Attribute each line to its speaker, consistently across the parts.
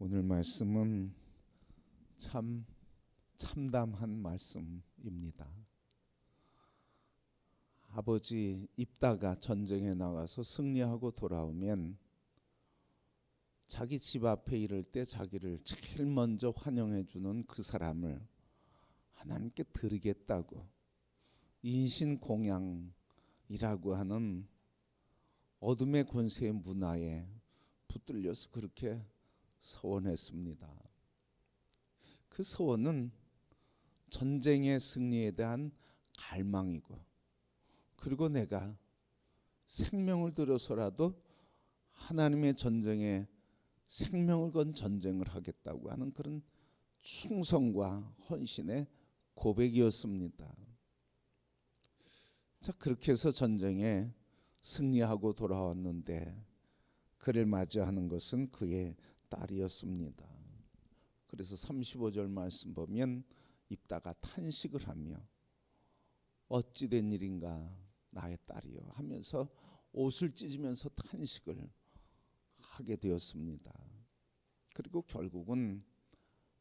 Speaker 1: 오늘 말씀은 참 참담한 말씀입니다. 아버지 입다가 전쟁에 나가서 승리하고 돌아오면 자기 집 앞에 이를 때 자기를 제일 먼저 환영해 주는 그 사람을 하나님께 드리겠다고 인신 공양이라고 하는 어둠의 권세의 문화에 붙들려서 그렇게 서원했습니다. 그 서원은 전쟁의 승리에 대한 갈망이고 그리고 내가 생명을 들여서라도 하나님의 전쟁에 생명을 건 전쟁을 하겠다고 하는 그런 충성과 헌신의 고백이었습니다. 자 그렇게 해서 전쟁에 승리하고 돌아왔는데 그를 맞이하는 것은 그의 딸이었습니다. 그래서 35절 말씀 보면 입다가 탄식을 하며 어찌 된 일인가 나의 딸이여 하면서 옷을 찢으면서 탄식을 하게 되었습니다. 그리고 결국은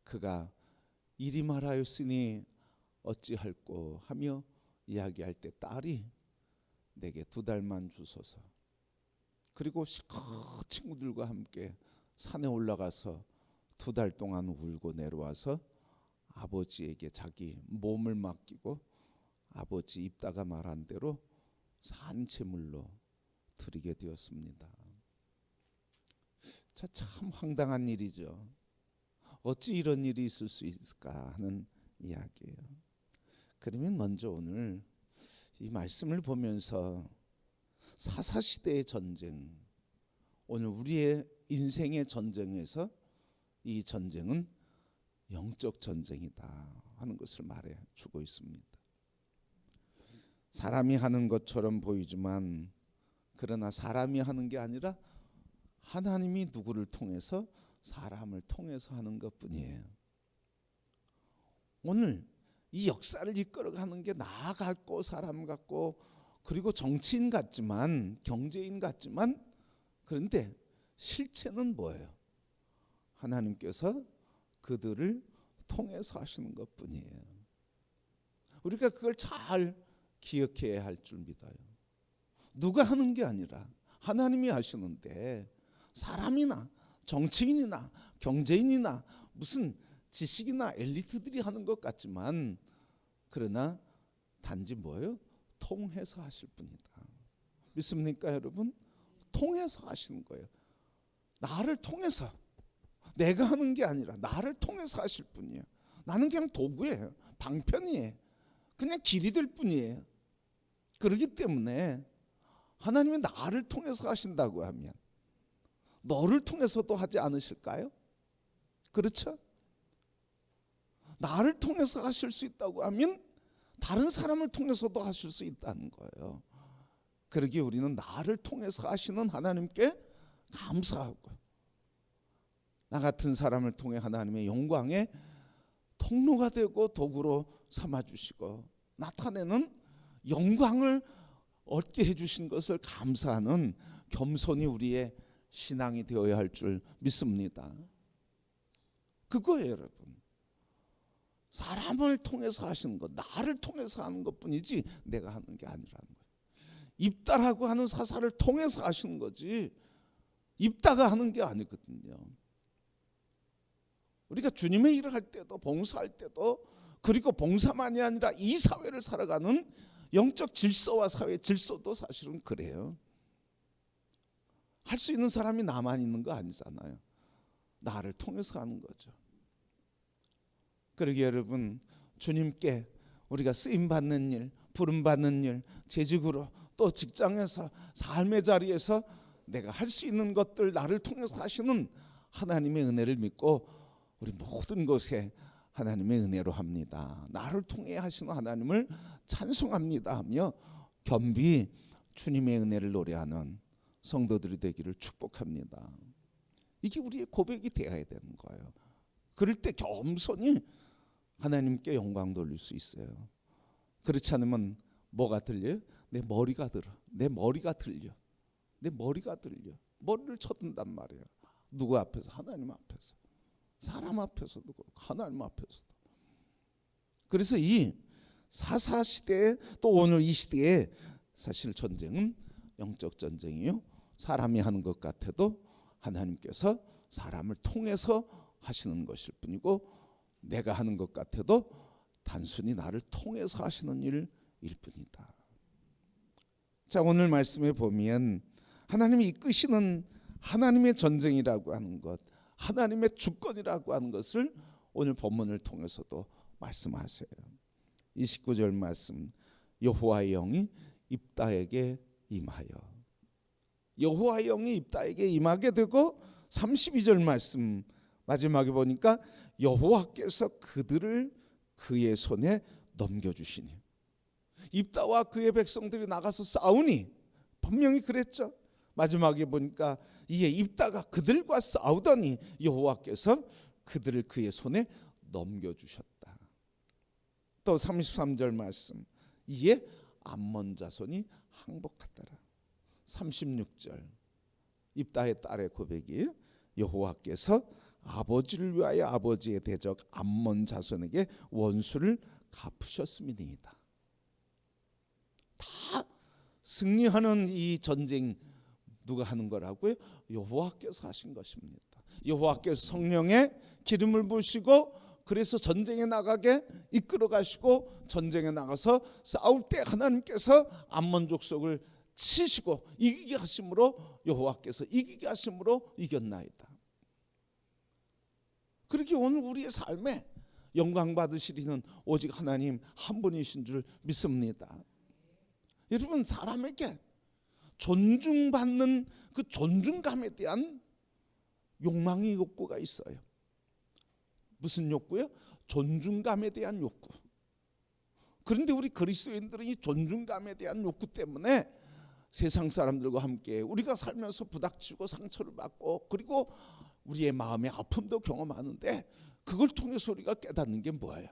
Speaker 1: 그가 이리 말하였으니 어찌할꼬 하며 이야기할 때 딸이 내게 두 달만 주소서. 그리고 시커 친구들과 함께 산에 올라가서 두 달 동안 울고 내려와서 아버지에게 자기 몸을 맡기고 아버지 입다가 말한 대로 산채물로 드리게 되었습니다. 자, 참 황당한 일이죠. 어찌 이런 일이 있을 수 있을까 하는 이야기예요. 그러면 먼저 오늘 이 말씀을 보면서 사사 시대의 전쟁, 오늘 우리의 인생의 전쟁에서 이 전쟁은 영적 전쟁이다 하는 것을 말해 주고 있습니다. 사람이 하는 것처럼 보이지만 그러나 사람이 하는 게 아니라 하나님이 누구를 통해서 사람을 통해서 하는 것뿐이에요. 오늘 이 역사를 이끌어가는 게 나 같고 사람 같고 그리고 정치인 같지만 경제인 같지만 그런데 실체는 뭐예요? 하나님께서 그들을 통해서 하시는 것 뿐이에요. 우리가 그걸 잘 기억해야 할 줄 믿어요. 누가 하는 게 아니라 하나님이 하시는데 사람이나 정치인이나 경제인이나 무슨 지식이나 엘리트들이 하는 것 같지만 그러나 단지 뭐예요? 통해서 하실 분이다. 믿습니까, 여러분? 통해서 하시는 거예요. 나를 통해서 내가 하는 게 아니라 나를 통해서 하실 분이에요. 나는 그냥 도구예요. 방편이에요. 그냥 길이 될 뿐이에요. 그렇기 때문에 하나님이 나를 통해서 하신다고 하면 너를 통해서도 하지 않으실까요? 그렇죠? 나를 통해서 하실 수 있다고 하면 다른 사람을 통해서도 하실 수 있다는 거예요. 그러기 우리는 나를 통해서 하시는 하나님께 감사하고 나 같은 사람을 통해 하나님의 영광의 통로가 되고 도구로 삼아 주시고 나타내는 영광을 얻게 해 주신 것을 감사하는 겸손이 우리의 신앙이 되어야 할 줄 믿습니다. 그거예요, 여러분. 사람을 통해서 하시는 것, 나를 통해서 하는 것뿐이지 내가 하는 게 아니라는. 입다라고 하는 사사를 통해서 하시는 거지 입다가 하는 게 아니거든요. 우리가 주님의 일을 할 때도 봉사할 때도 그리고 봉사만이 아니라 이 사회를 살아가는 영적 질서와 사회 질서도 사실은 그래요. 할 수 있는 사람이 나만 있는 거 아니잖아요. 나를 통해서 하는 거죠. 그러기 여러분 주님께 우리가 쓰임 받는 일, 부름 받는 일, 재직으로 또 직장에서 삶의 자리에서 내가 할 수 있는 것들 나를 통해서 하시는 하나님의 은혜를 믿고 우리 모든 것에 하나님의 은혜로 합니다. 나를 통해 하시는 하나님을 찬송합니다 하며 겸비 주님의 은혜를 노래하는 성도들이 되기를 축복합니다. 이게 우리의 고백이 되어야 되는 거예요. 그럴 때 겸손히 하나님께 영광 돌릴 수 있어요. 그렇지 않으면 뭐가 들려요? 내 머리가 들어. 내 머리가 들려. 내 머리가 들려. 머리를 쳐든단 말이에요. 누구 앞에서? 하나님 앞에서. 사람 앞에서도 그렇고 하나님 앞에서도. 그래서 이 사사 시대에 또 오늘 이 시대에 사실 전쟁은 영적 전쟁이요. 사람이 하는 것 같아도 하나님께서 사람을 통해서 하시는 것일 뿐이고 내가 하는 것 같아도 단순히 나를 통해서 하시는 일일 뿐이다. 자 오늘 말씀에 보면 하나님이 이끄시는 하나님의 전쟁이라고 하는 것, 하나님의 주권이라고 하는 것을 오늘 본문을 통해서도 말씀하세요. 29절 말씀 여호와의 영이 입다에게 임하여 여호와의 영이 입다에게 임하게 되고 32절 말씀 마지막에 보니까 여호와께서 그들을 그의 손에 넘겨 주시니 입다와 그의 백성들이 나가서 싸우니 분명히 그랬죠. 마지막에 보니까 이에 입다가 그들과 싸우더니 여호와께서 그들을 그의 손에 넘겨 주셨다. 또 33절 말씀 이에 암몬 자손이 항복하더라. 36절 입다의 딸의 고백이 여호와께서 아버지를 위하여 아버지의 대적 암몬 자손에게 원수를 갚으셨음이니이다. 다 승리하는 이 전쟁 누가 하는 거라고요? 여호와께서 하신 것입니다. 여호와께서 성령의 기름을 부으시고 그래서 전쟁에 나가게 이끌어 가시고 전쟁에 나가서 싸울 때 하나님께서 암몬 족속을 치시고 이기게 하심으로 여호와께서 이기게 하심으로 이겼나이다. 그렇게 오늘 우리의 삶에 영광 받으시리는 오직 하나님 한 분이신 줄 믿습니다. 여러분 사람에게 존중받는 그 존중감에 대한 욕망의 욕구가 있어요. 무슨 욕구요? 존중감에 대한 욕구. 그런데 우리 그리스도인들은 이 존중감에 대한 욕구 때문에 세상 사람들과 함께 우리가 살면서 부닥치고 상처를 받고 그리고 우리의 마음의 아픔도 경험하는데 그걸 통해서 우리가 깨닫는 게 뭐예요?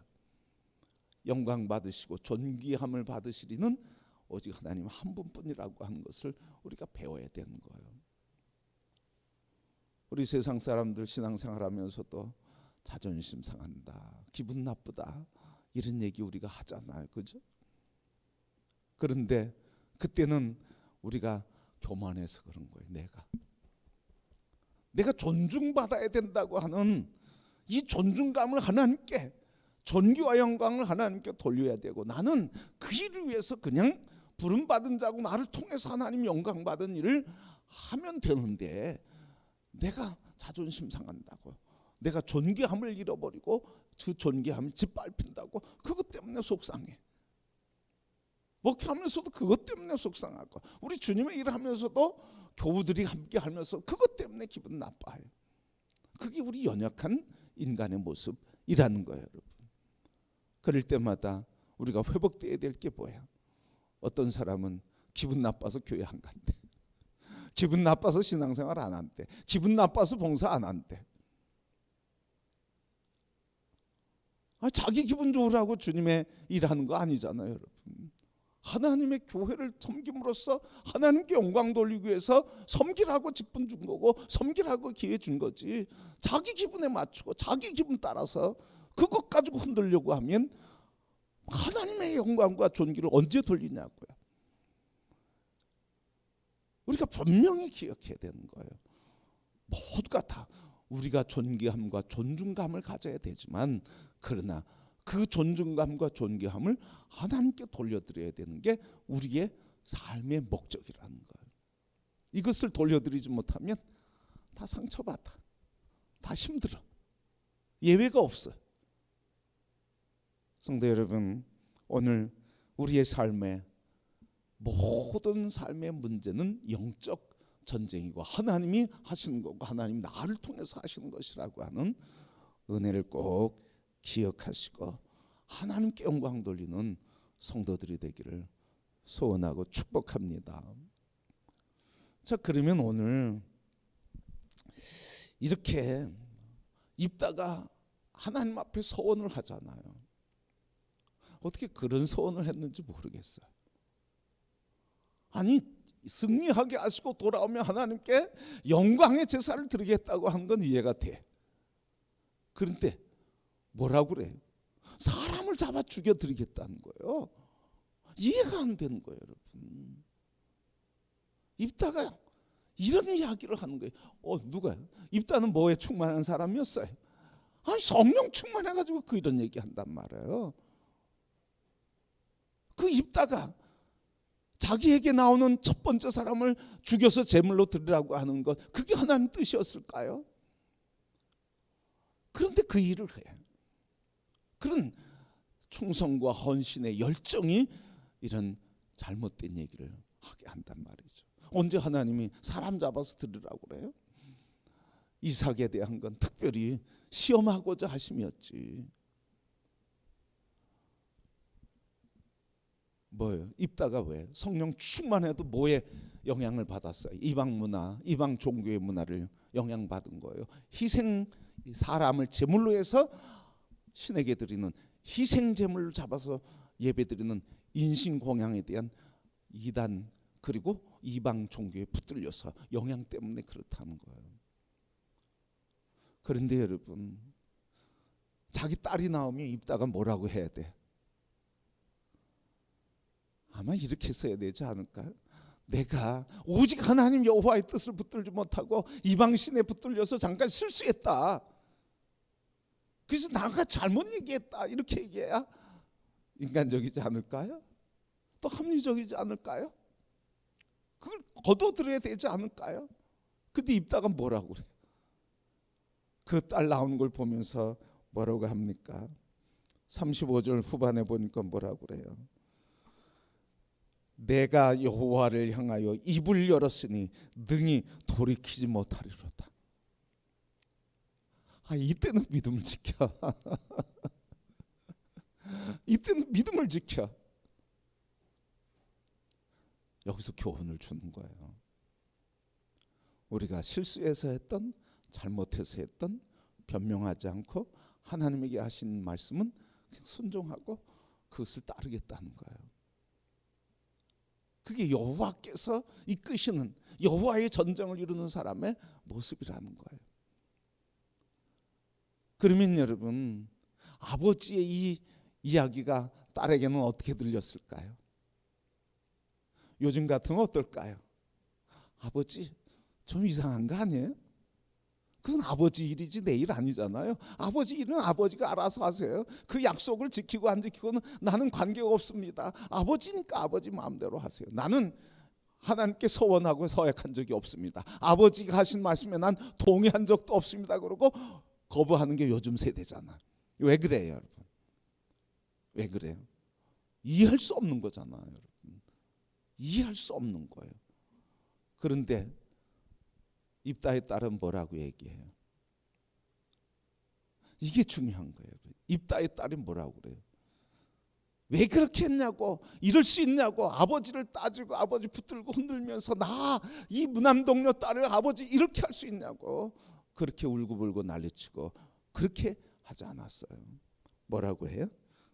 Speaker 1: 영광 받으시고 존귀함을 받으시리는 오직 하나님 한 분뿐이라고 하는 것을 우리가 배워야 되는 거예요. 우리 세상 사람들 신앙생활하면서도 자존심 상한다, 기분 나쁘다 이런 얘기 우리가 하잖아요, 그죠? 그런데 그때는 우리가 교만해서 그런 거예요. 내가 내가 존중받아야 된다고 하는 이 존중감을 하나님께 존귀와 영광을 하나님께 돌려야 되고 나는 그 일을 위해서 그냥 부름 받은 자고 나를 통해서 하나님 영광 받은 일을 하면 되는데 내가 자존심 상한다고 내가 존귀함을 잃어버리고 그 존귀함이 짓밟힌다고 그것 때문에 속상해. 목회하면서도 그것 때문에 속상하고 우리 주님의 일을 하면서도 교우들이 함께 하면서 그것 때문에 기분 나빠요. 그게 우리 연약한 인간의 모습이라는 거예요, 여러분. 그럴 때마다 우리가 회복돼야 될 게 뭐야? 어떤 사람은 기분 나빠서 교회 안 간대. 기분 나빠서 신앙생활 안 한대. 기분 나빠서 봉사 안 한대. 아, 자기 기분 좋으라고 주님의 일하는 거 아니잖아요, 여러분. 하나님의 교회를 섬김으로써 하나님께 영광 돌리기 위해서 섬기라고 직분 준 거고 섬기라고 기회 준 거지. 자기 기분에 맞추고 자기 기분 따라서 그것 가지고 흔들려고 하면 하나님의 영광과 존귀를 언제 돌리냐고요. 우리가 분명히 기억해야 되는 거예요. 모두가 다 우리가 존귀함과 존중감을 가져야 되지만 그러나 그 존중감과 존귀함을 하나님께 돌려드려야 되는 게 우리의 삶의 목적이라는 거예요. 이것을 돌려드리지 못하면 다 상처받아. 다 힘들어. 예외가 없어. 성도 여러분, 오늘 우리의 삶에 모든 삶의 문제는 영적 전쟁이고 하나님이 하시는 거고 하나님 나를 통해서 하시는 것이라고 하는 은혜를 꼭 기억하시고 하나님께 영광 돌리는 성도들이 되기를 소원하고 축복합니다. 자 그러면 오늘 이렇게 입다가 하나님 앞에 서원을 하잖아요. 어떻게 그런 서원을 했는지 모르겠어요. 아니 승리하게 하시고 돌아오면 하나님께 영광의 제사를 드리겠다고 한 건 이해가 돼. 그런데 뭐라고 그래요? 사람을 잡아 죽여 드리겠다는 거예요. 이해가 안 되는 거예요, 여러분. 입다가 이런 이야기를 하는 거예요. 어, 누가요? 입다는 뭐에 충만한 사람이었어요? 아니 성령 충만해가지고 그 이런 얘기 한단 말이에요. 그 입다가 자기에게 나오는 첫 번째 사람을 죽여서 제물로 드리라고 하는 것 그게 하나님 뜻이었을까요? 그런데 그 일을 해. 그런 충성과 헌신의 열정이 이런 잘못된 얘기를 하게 한단 말이죠. 언제 하나님이 사람 잡아서 드리라고 그래요? 이삭에 대한 건 특별히 시험하고자 하심이었지. 뭐예요? 입다가 왜 성령 충만해도 뭐에 영향을 받았어요? 이방 문화, 이방 종교의 문화를 영향받은 거예요. 희생 사람을 제물로 해서 신에게 드리는 희생 제물을 잡아서 예배드리는 인신 공양에 대한 이단 그리고 이방 종교에 붙들려서 영향 때문에 그렇다는 거예요. 그런데 여러분 자기 딸이 나오면 입다가 뭐라고 해야 돼? 아마 이렇게 써야 되지 않을까요? 내가 오직 하나님 여호와의 뜻을 붙들지 못하고 이방 신에 붙들려서 잠깐 실수했다. 그래서 나가 잘못 얘기했다 이렇게 얘기해야 인간적이지 않을까요? 또 합리적이지 않을까요? 그걸 거둬들여야 되지 않을까요? 근데 입다가 뭐라고 그래? 그 딸 나오는 걸 보면서 뭐라고 합니까? 35절 후반에 보니까 뭐라고 그래요? 내가 여호와를 향하여 입을 열었으니 능히 돌이키지 못하리로다. 아 이때는 믿음을 지켜. 이때는 믿음을 지켜. 여기서 교훈을 주는 거예요. 우리가 실수해서 했던 잘못해서 했던 변명하지 않고 하나님에게 하신 말씀은 순종하고 그것을 따르겠다는 거예요. 그게 여호와께서 이끄시는 여호와의 전쟁을 이루는 사람의 모습이라는 거예요. 그러면 여러분 아버지의 이 이야기가 딸에게는 어떻게 들렸을까요? 요즘 같으면 어떨까요? 아버지 좀 이상한 거 아니에요? 그건 아버지 일이지 내 일 아니잖아요. 아버지 일은 아버지가 알아서 하세요. 그 약속을 지키고 안 지키고는 나는 관계가 없습니다. 아버지니까 아버지 마음대로 하세요. 나는 하나님께 서원하고 서약한 적이 없습니다. 아버지가 하신 말씀에 난 동의한 적도 없습니다. 그러고 거부하는 게 요즘 세대잖아. 왜 그래요, 여러분? 왜 그래요? 이해할 수 없는 거잖아요, 여러분. 이해할 수 없는 거예요. 그런데 입다의 딸은 뭐라고 얘기해요? 이게 중요한 거예요. 입다의 딸이 뭐라고 그래요? 왜 그렇게 했냐고 이럴 수 있냐고 아버지를 따지고 아버지 붙들고 흔들면서 나 이 무남동료 딸을 아버지 이렇게 할 수 있냐고 그렇게 울고불고 난리치고 그렇게 하지 않았어요. 뭐라고 해요?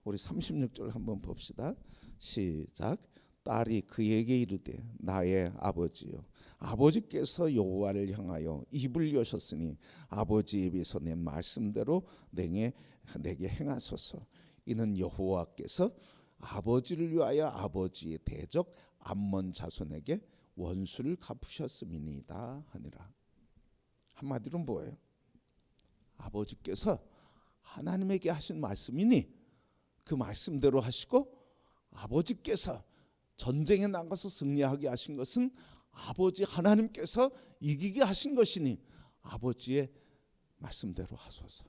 Speaker 1: 우리 36절 한번 봅시다. 시작. 딸이 그에게 이르되 나의 아버지요 아버지께서 여호와를 향하여 입을 여셨으니 아버지 입에서 낸 말씀대로 내게 내게 행하소서 이는 여호와께서 아버지를 위하여 아버지의 대적 암몬 자손에게 원수를 갚으셨음이니이다 하니라 한마디로 뭐예요? 아버지께서 하나님에게 하신 말씀이니 그 말씀대로 하시고 아버지께서 전쟁에 나가서 승리하게 하신 것은 아버지 하나님께서 이기게 하신 것이니 아버지의 말씀대로 하소서.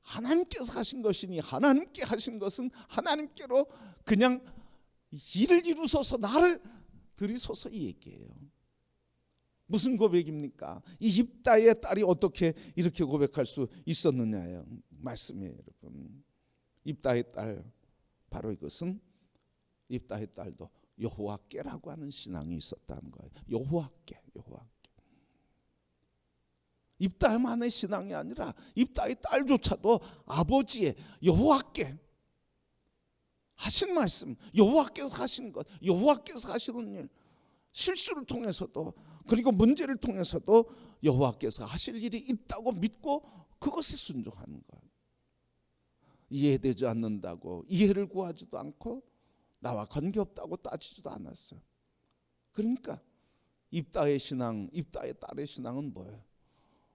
Speaker 1: 하나님께서 하신 것이니 하나님께 하신 것은 하나님께로 그냥 일을 이루소서 나를 들이소서 이 얘기예요. 무슨 고백입니까? 이 입다의 딸이 어떻게 이렇게 고백할 수 있었느냐요? 말씀이에요, 여러분. 입다의 딸 바로 이것은 입다의 딸도 여호와께라고 하는 신앙이 있었다는 거예요. 여호와께, 여호와께. 입다만의 신앙이 아니라 입다의 딸조차도 아버지의 여호와께 하신 말씀, 여호와께서 하신 것, 여호와께서 하시는 일, 실수를 통해서도 그리고 문제를 통해서도 여호와께서 하실 일이 있다고 믿고 그것에 순종하는 거예요. 이해되지 않는다고 이해를 구하지도 않고 나와 관계없다고 따지지도 않았어요. 그러니까 입다의 신앙, 입다의 딸의 신앙은 뭐예요?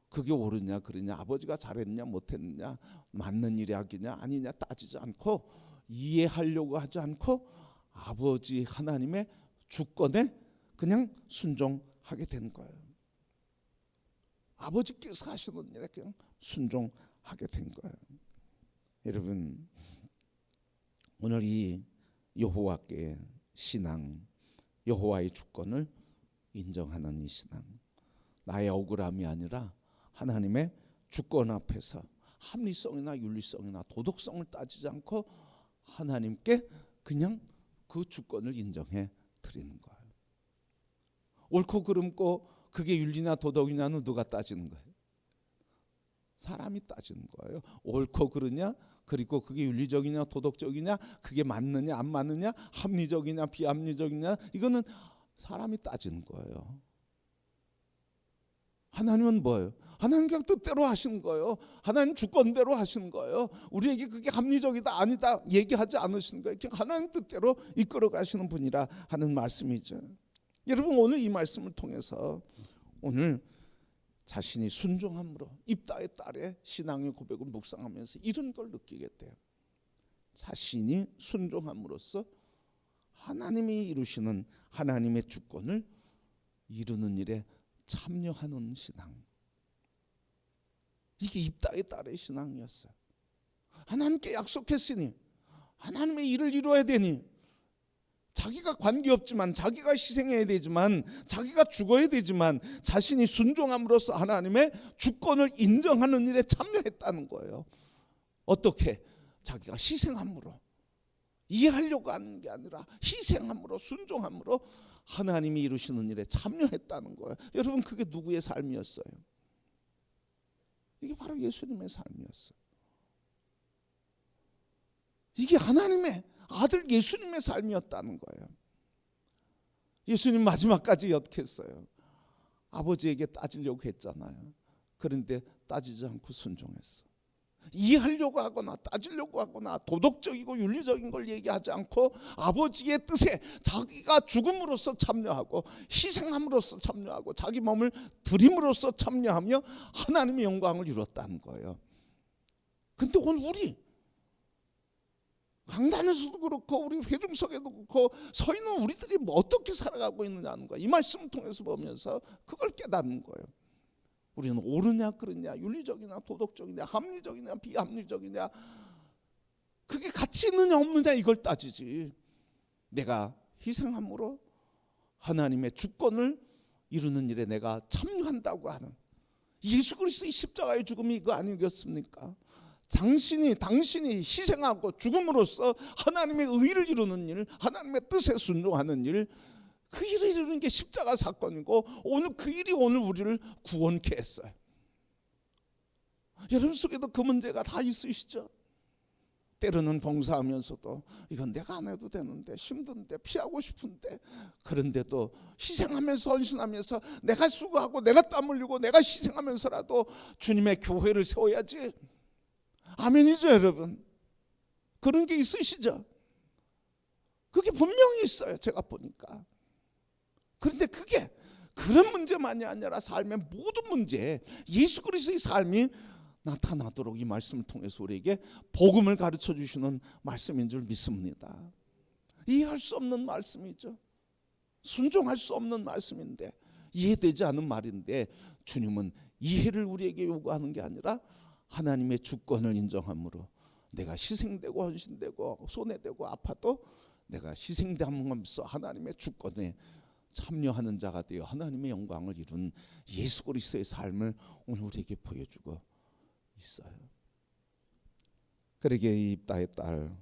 Speaker 1: 그게 옳으냐 그러냐 아버지가 잘했냐 못했느냐 맞는 일이야기냐 아니냐 따지지 않고 이해하려고 하지 않고 아버지 하나님의 주권에 그냥 순종하게 된 거예요. 아버지께서 하시는 일에 그냥 순종하게 된 거예요. 여러분 오늘 이 여호와께 신앙, 여호와의 주권을 인정하는 이 신앙, 나의 억울함이 아니라 하나님의 주권 앞에서 합리성이나 윤리성이나 도덕성을 따지지 않고 하나님께 그냥 그 주권을 인정해 드리는 거예요. 옳고 그름고 그게 윤리나 도덕이냐는 누가 따지는 거예요? 사람이 따지는 거예요. 옳고 그르냐 그리고 그게 윤리적이냐 도덕적이냐 그게 맞느냐 안 맞느냐 합리적이냐 비합리적이냐 이거는 사람이 따지는 거예요. 하나님은 뭐예요? 하나님 그냥 뜻대로 하시는 거예요. 하나님 주권대로 하시는 거예요. 우리에게 그게 합리적이다 아니다 얘기하지 않으시는 거예요. 그냥 하나님 뜻대로 이끌어 가시는 분이라 하는 말씀이죠. 여러분 오늘 이 말씀을 통해서 오늘 자신이 순종함으로 입다의 딸의 신앙의 고백을 묵상하면서 이런 걸 느끼게 돼요. 자신이 순종함으로써 하나님이 이루시는 하나님의 주권을 이루는 일에 참여하는 신앙. 이게 입다의 딸의 신앙이었어요. 하나님께 약속했으니 하나님의 일을 이루어야 되니 자기가 관계없지만 자기가 희생해야 되지만 자기가 죽어야 되지만 자신이 순종함으로써 하나님의 주권을 인정하는 일에 참여했다는 거예요. 어떻게? 자기가 희생함으로 이해하려고 하는 게 아니라 희생함으로 순종함으로 하나님이 이루시는 일에 참여했다는 거예요. 여러분 그게 누구의 삶이었어요? 이게 바로 예수님의 삶이었어요. 이게 하나님의 아들 예수님의 삶이었다는 거예요. 예수님 마지막까지 어떻게 했어요? 아버지에게 따지려고 했잖아요. 그런데 따지지 않고 순종했어. 이해하려고 하거나 따지려고 하거나 도덕적이고 윤리적인 걸 얘기하지 않고 아버지의 뜻에 자기가 죽음으로써 참여하고 희생함으로써 참여하고 자기 몸을 드림으로써 참여하며 하나님의 영광을 이뤘다는 거예요. 근데 오늘 우리 강단에서도 그렇고 우리 회중석에도 그렇고 서 있는 우리들이 뭐 어떻게 살아가고 있느냐는 거야. 이 말씀을 통해서 보면서 그걸 깨닫는 거예요. 우리는 옳으냐 그러냐 윤리적이냐 도덕적이냐 합리적이냐 비합리적이냐 그게 가치 있느냐 없느냐 이걸 따지지. 내가 희생함으로 하나님의 주권을 이루는 일에 내가 참여한다고 하는 예수 그리스도의 십자가의 죽음이 이거 아니겠습니까? 당신이 당신이 희생하고 죽음으로써 하나님의 의를 이루는 일, 하나님의 뜻에 순종하는 일, 그 일을 이루는 게 십자가 사건이고 오늘 그 일이 오늘 우리를 구원케 했어요. 여러분 속에도 그 문제가 다 있으시죠? 때로는 봉사하면서도 이건 내가 안 해도 되는데 힘든데 피하고 싶은데 그런데도 희생하면서 헌신하면서 내가 수고하고 내가 땀 흘리고 내가 희생하면서라도 주님의 교회를 세워야지. 아멘이죠, 여러분. 그런 게 있으시죠? 그게 분명히 있어요. 제가 보니까. 그런데 그게 그런 문제만이 아니라 삶의 모든 문제, 예수 그리스도의 삶이 나타나도록 이 말씀을 통해서 우리에게 복음을 가르쳐 주시는 말씀인 줄 믿습니다. 이해할 수 없는 말씀이죠. 순종할 수 없는 말씀인데 이해되지 않은 말인데 주님은 이해를 우리에게 요구하는 게 아니라 하나님의 주권을 인정함으로 내가 희생되고 헌신되고 손해되고 아파도 내가 희생되면서 하나님의 주권에 참여하는 자가 되어 하나님의 영광을 이룬 예수 그리스도의 삶을 오늘 우리에게 보여주고 있어요. 그러게 이 입다의 딸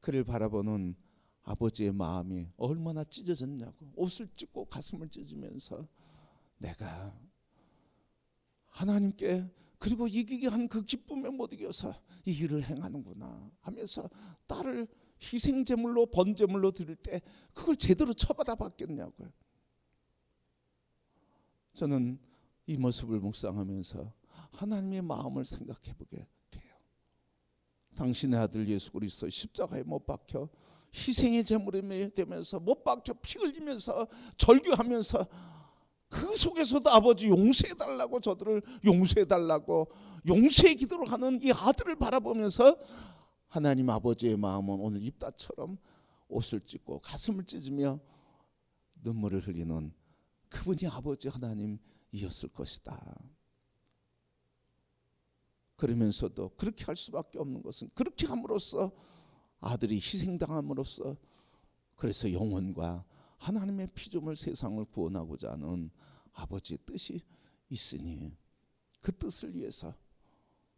Speaker 1: 그를 바라보는 아버지의 마음이 얼마나 찢어졌냐고 옷을 찢고 가슴을 찢으면서 내가 하나님께 그리고 이기게 한 그 기쁨에 못 이겨서 이 일을 행하는구나 하면서 딸을 희생 제물로 번 제물로 드릴 때 그걸 제대로 처받아 받겠냐고요. 저는 이 모습을 묵상하면서 하나님의 마음을 생각해 보게 돼요. 당신의 아들 예수 그리스도 십자가에 못 박혀 희생의 제물이 되면서 못 박혀 피 흘리면서 절규하면서 그 속에서도 아버지 용서해 달라고 저들을 용서해 달라고 용서의 기도를 하는 이 아들을 바라보면서 하나님 아버지의 마음은 오늘 입다처럼 옷을 찢고 가슴을 찢으며 눈물을 흘리는 그분이 아버지 하나님이었을 것이다. 그러면서도 그렇게 할 수밖에 없는 것은 그렇게 함으로써 아들이 희생당함으로써 그래서 영혼과 하나님의 피조물 세상을 구원하고자 하는 아버지의 뜻이 있으니 그 뜻을 위해서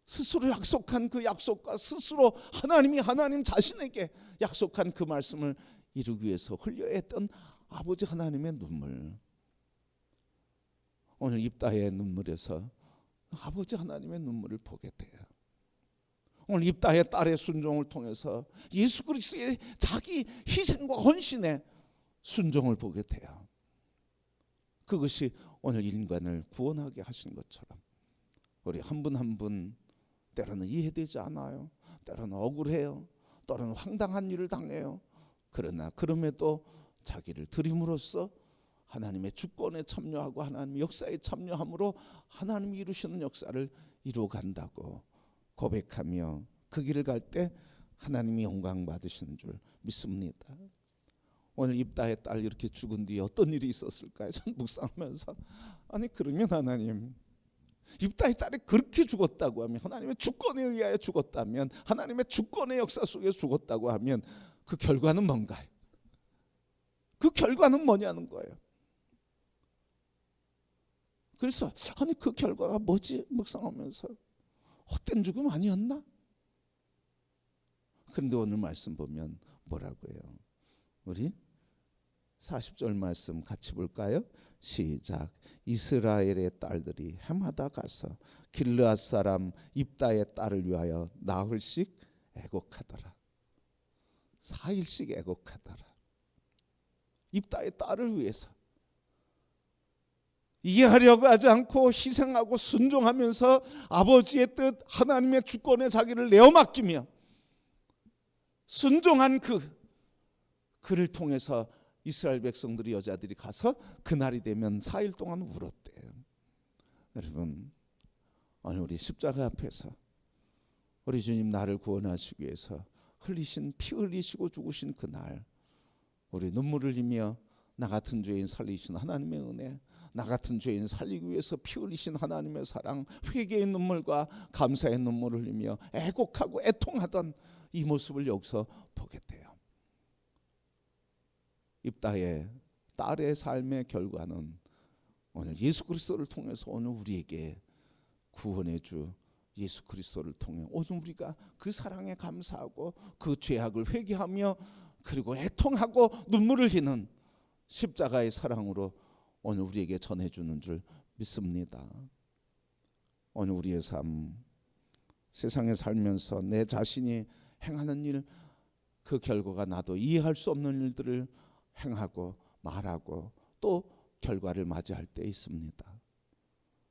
Speaker 1: 스스로 약속한 그 약속과 스스로 하나님이 하나님 자신에게 약속한 그 말씀을 이루기 위해서 흘려야 했던 아버지 하나님의 눈물 오늘 입다의 눈물에서 아버지 하나님의 눈물을 보게 돼요. 오늘 입다의 딸의 순종을 통해서 예수 그리스도의 자기 희생과 헌신의 순종을 보게 돼요. 그것이 오늘 인간을 구원하게 하신 것처럼 우리 한 분 한 분 때로는 이해되지 않아요. 때로는 억울해요. 때로는 황당한 일을 당해요. 그러나 그럼에도 자기를 드림으로써 하나님의 주권에 참여하고 하나님의 역사에 참여함으로 하나님이 이루시는 역사를 이루어 간다고 고백하며 그 길을 갈 때 하나님이 영광 받으시는 줄 믿습니다. 오늘 입다의 딸 이렇게 죽은 뒤에 어떤 일이 있었을까요? 전 묵상하면서 아니 그러면 하나님 입다의 딸이 그렇게 죽었다고 하면 하나님의 주권에 의하여 죽었다면 하나님의 주권의 역사 속에 죽었다고 하면 그 결과는 뭔가요? 그 결과는 뭐냐는 거예요. 그래서 아니 그 결과가 뭐지 묵상하면서 헛된 죽음 아니었나? 그런데 오늘 말씀 보면 뭐라고요? 우리 40절 말씀 같이 볼까요? 시작. 이스라엘의 딸들이 해마다 가서 길르앗 사람 입다의 딸을 위하여 나흘씩 애곡하더라. 4일씩 애곡하더라. 입다의 딸을 위해서 이해하려고 하지 않고 희생하고 순종하면서 아버지의 뜻 하나님의 주권에 자기를 내어 맡기며 순종한 그 그를 통해서 이스라엘 백성들이 여자들이 가서 그날이 되면 4일 동안 울었대요. 여러분 오늘 우리 십자가 앞에서 우리 주님 나를 구원하시기 위해서 흘리신 피 흘리시고 죽으신 그날 우리 눈물을 흘리며 나 같은 죄인 살리신 하나님의 은혜 나 같은 죄인 살리기 위해서 피 흘리신 하나님의 사랑 회개의 눈물과 감사의 눈물을 흘리며 애곡하고 애통하던 이 모습을 여기서 보게 돼요. 입다의 딸의 삶의 결과는 오늘 예수 그리스도를 통해서 오늘 우리에게 구원의 주 예수 그리스도를 통해 오늘 우리가 그 사랑에 감사하고 그 죄악을 회개하며 그리고 애통하고 눈물을 흘리는 십자가의 사랑으로 오늘 우리에게 전해 주는 줄 믿습니다. 오늘 우리의 삶 세상에 살면서 내 자신이 행하는 일 그 결과가 나도 이해할 수 없는 일들을 행하고 말하고 또 결과를 맞이할 때 있습니다.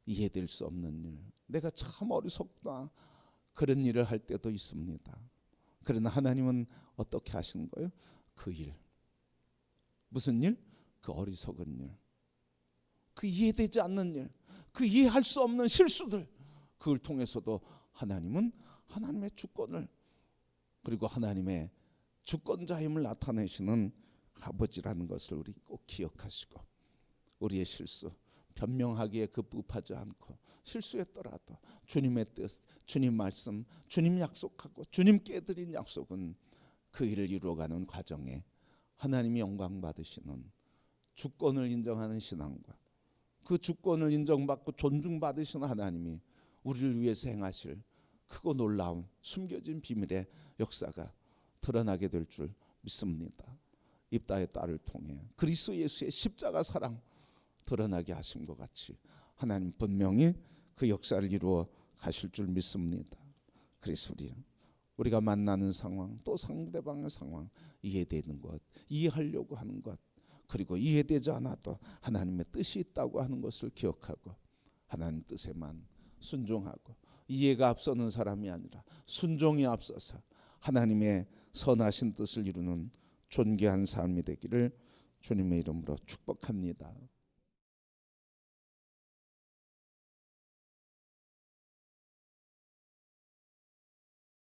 Speaker 1: 이해될 수 없는 일, 내가 참 어리석다 그런 일을 할 때도 있습니다. 그러나 하나님은 어떻게 하시는 거예요? 그 일, 무슨 일? 그 어리석은 일, 그 이해되지 않는 일, 그 이해할 수 없는 실수들, 그걸 통해서도 하나님은 하나님의 주권을 그리고 하나님의 주권자임을 나타내시는 아버지라는 것을 우리 꼭 기억하시고 우리의 실수 변명하기에 급급하지 않고 실수했더라도 주님의 뜻, 주님 말씀, 주님 약속하고 주님께 드린 약속은 그 일을 이루어가는 과정에 하나님이 영광 받으시는 주권을 인정하는 신앙과 그 주권을 인정받고 존중받으시는 하나님이 우리를 위해서 행하실 크고 놀라운 숨겨진 비밀의 역사가 드러나게 될 줄 믿습니다. 입다의 딸을 통해 그리스도 예수의 십자가 사랑 드러나게 하신 것 같이 하나님 분명히 그 역사를 이루어 가실 줄 믿습니다. 그래서 우리 우리가 만나는 상황 또 상대방의 상황 이해되는 것 이해하려고 하는 것 그리고 이해되지 않아도 하나님의 뜻이 있다고 하는 것을 기억하고 하나님 뜻에만 순종하고 이해가 앞서는 사람이 아니라 순종이 앞서서 하나님의 선하신 뜻을 이루는 존귀한 삶이 되기를 주님의 이름으로 축복합니다.